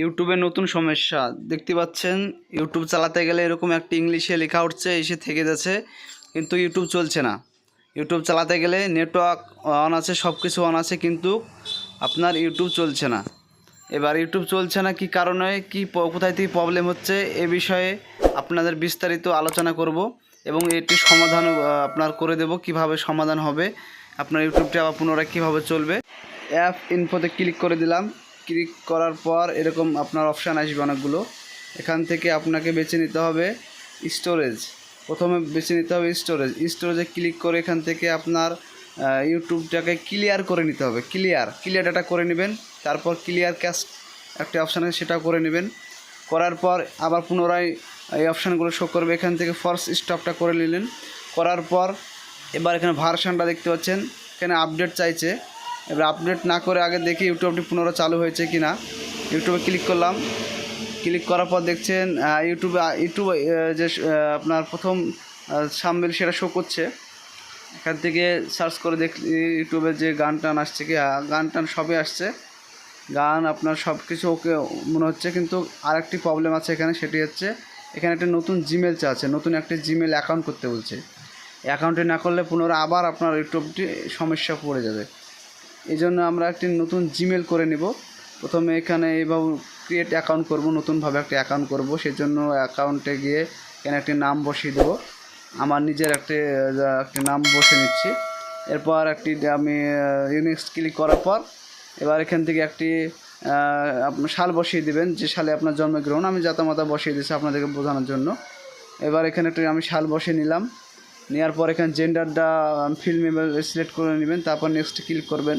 ইউটিউবে নতুন সমস্যা। দেখতে পাচ্ছেন, ইউটিউব চালাতে গেলে এরকম একটি ইংলিশে লেখা উঠছে, এসে থেকে যাচ্ছে, কিন্তু ইউটিউব চলছে না। ইউটিউব চালাতে গেলে নেটওয়ার্ক অন আছে সব কিছু অন আছে, কিন্তু আপনার ইউটিউব চলছে না। এবার ইউটিউব চলছে না, কি কারণে, কি কোথায় থেকে প্রবলেম হচ্ছে, এ বিষয়ে আপনাদের বিস্তারিত আলোচনা করব এবং এটি সমাধান আপনার করে দেব, কীভাবে সমাধান হবে। আপনার ইউটিউবটা আবার পুনরায় কীভাবে চলবে, অ্যাপ ইনফোতে ক্লিক করে দিলাম। ক্লিক করার পর এরকম আপনার অপশান আসবে অনেকগুলো। এখান থেকে আপনাকে বেছে নিতে হবে স্টোরেজ প্রথমে বেছে নিতে হবে স্টোরেজ স্টোরেজে ক্লিক করে এখান থেকে আপনার ইউটিউবটাকে ক্লিয়ার করে নিতে হবে। ক্লিয়ার ক্লিয়ার ডাটা করে নেবেন। তারপর ক্লিয়ার ক্যাশ একটা অপশান আছে, সেটাও করে নেবেন। করার পর আবার পুনরায় এই অপশানগুলো শো করবে। এখান থেকে ফার্স্ট স্টপটা করে নিলেন। করার পর এবার এখানে ভার্সানটা দেখতে পাচ্ছেন। এখানে আপডেট চাইছে। এবার আপডেট না করে আগে দেখি ইউটিউবটি পুনরায় চালু হয়েছে কি না ইউটিউবে ক্লিক করলাম। ক্লিক করার পর দেখছেন ইউটিউবে ইউটিউব যে আপনার প্রথম সামবেল সেটা শো করছে। এখান থেকে সার্চ করে দেখ ইউটিউবে যে গান টান আসছে কি? গান টান সবই আসছে। গান, আপনার সব কিছু ওকে মনে হচ্ছে, কিন্তু আরেকটি প্রবলেম আছে এখানে, সেটি হচ্ছে, এখানে একটা নতুন জিমেল চাচ্ছে, নতুন একটি জিমেল অ্যাকাউন্ট করতে বলছে। অ্যাকাউন্টে না করলে পুনরায় আবার আপনার ইউটিউবটি সমস্যা পড়ে যাবে। এই জন্য আমরা একটি নতুন জিমেল করে নিব। প্রথমে এখানে এইভাবে ক্রিয়েট অ্যাকাউন্ট করব, নতুনভাবে একটা অ্যাকাউন্ট করব। সেই জন্য অ্যাকাউন্টে গিয়ে এখানে একটি নাম বসিয়ে দেবো। আমার নিজের একটি একটি নাম বসে নিচ্ছি। এরপর একটি আমি ইউনিক্স ক্লিক করার পর এবার এখান থেকে একটি সাল বসিয়ে দিবেন। যে সালে আপনার জন্মগ্রহণ, আমি জাতামাতা বসিয়ে দিয়েছি আপনাদেরকে বোঝানোর জন্য। এবার এখানে একটু আমি সাল বসিয়ে নিলাম। নেওয়ার পর এখানে জেন্ডারটা ফিল্ম সিলেক্ট করে নেবেন, তারপর নেক্সট ক্লিক করবেন।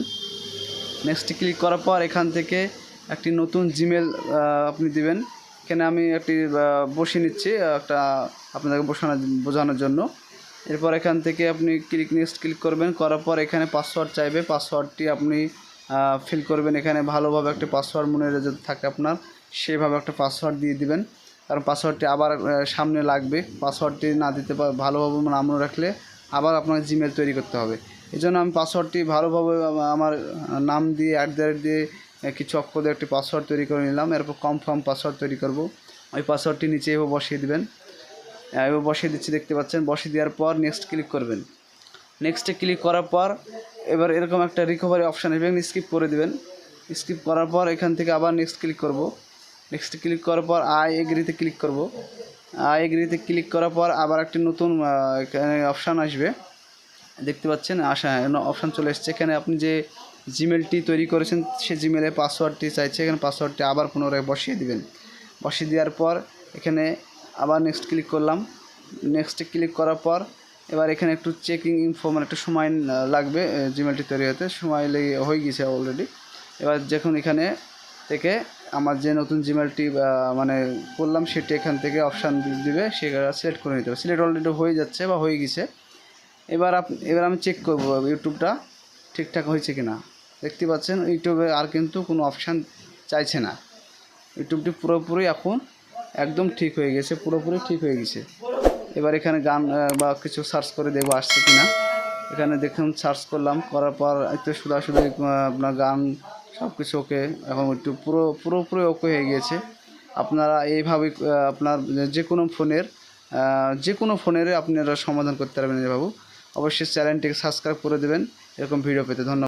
নেক্সট ক্লিক করার পর এখান থেকে একটি নতুন জিমেল আপনি দিবেন। এখানে আমি একটি বসিয়ে নিচ্ছি একটা আপনাদেরকে বসানো বোঝানোর জন্য। এরপর এখান থেকে আপনি ক্লিক নেক্সট ক্লিক করবেন, করার পর এখানে পাসওয়ার্ড চাইবে। পাসওয়ার্ডটি আপনি ফিল করবেন। এখানে ভালোভাবে একটা পাসওয়ার্ড মনে যদি থাকে আপনার, সেভাবে একটা পাসওয়ার্ড দিয়ে দিবেন। কারণ পাসওয়ার্ডটি আবার সামনে লাগবে। পাসওয়ার্ডটি না দিতে ভালোভাবে নাম রাখলে আবার আপনার জিমেল তৈরি করতে হবে। এই জন্য আমি পাসওয়ার্ডটি ভালোভাবে আমার নাম দিয়ে অ্যাট দ্য রেট দিয়ে কিছু অক্ষর দিয়ে একটি পাসওয়ার্ড তৈরি করে নিলাম। এরপর কনফার্ম পাসওয়ার্ড তৈরি করব। ওই পাসওয়ার্ডটি নিচে এভাবে বসিয়ে দেবেন। এভাবে বসিয়ে দিচ্ছি, দেখতে পাচ্ছেন? বসিয়ে দেওয়ার পর নেক্সট ক্লিক করবেন। নেক্সটে ক্লিক করার পর এবার এরকম একটা রিকভারি অপশান আসবে। স্কিপ করে দেবেন। স্কিপ করার পর এখান থেকে আবার নেক্সট ক্লিক করব। নেক্সট ক্লিক করার পর আই এগ্রিতে ক্লিক করব। আই এগ্রিতে ক্লিক করার পর আবার একটি নতুন অপশান আসবে। দেখতে পাচ্ছেন? আসা অপশান চলে এসেছে। এখানে আপনি যে জিমেলটি তৈরি করেছেন, সে জিমেলে পাসওয়ার্ডটি চাইছে। এখানে পাসওয়ার্ডটি আবার পুনরায় বসিয়ে দিবেন। বসিয়ে দেওয়ার পর এখানে আবার নেক্সট ক্লিক করলাম। নেক্সটে ক্লিক করার পর এবার এখানে একটু চেকিং ইনফো মানে একটু সময় লাগবে জিমেলটি তৈরি হতে। সময় লেগে হয়ে গেছে অলরেডি এবার যখন এখানে থেকে আমার যে নতুন জিমেলটি মানে করলাম, সেটি এখান থেকে অপশান দিবে সেটা সিলেক্ট করে নিতে হবে। সিলেক্ট অলরেডি হয়ে যাচ্ছে বা হয়ে গেছে। এবার আপ, এবার আমি চেক করব ইউটিউবটা ঠিকঠাক হয়েছে কি না দেখতে পাচ্ছেন ইউটিউবে আর কিন্তু কোনো অপশান চাইছে না। ইউটিউবটি পুরোপুরি এখন একদম ঠিক হয়ে গেছে, পুরোপুরি ঠিক হয়ে গেছে। এবার এখানে গান বা কিছু সার্চ করে দেখব আসছে কি না এখানে দেখুন সার্চ করলাম, করার পর একটু শুধু আপনার গান সব কিছু ওকে এখন একটু পুরো পুরোপুরি ওকে হয়ে গিয়েছে। আপনারা এইভাবে আপনার যে কোনো ফোনের যে কোনো ফোনের আপনারা সমাধান করতে পারবেন এভাবে। অবশ্যই চ্যানেলটিকে সাবস্ক্রাইব করে দেবেন। এরকম ভিডিও পেতে ধন্যবাদ।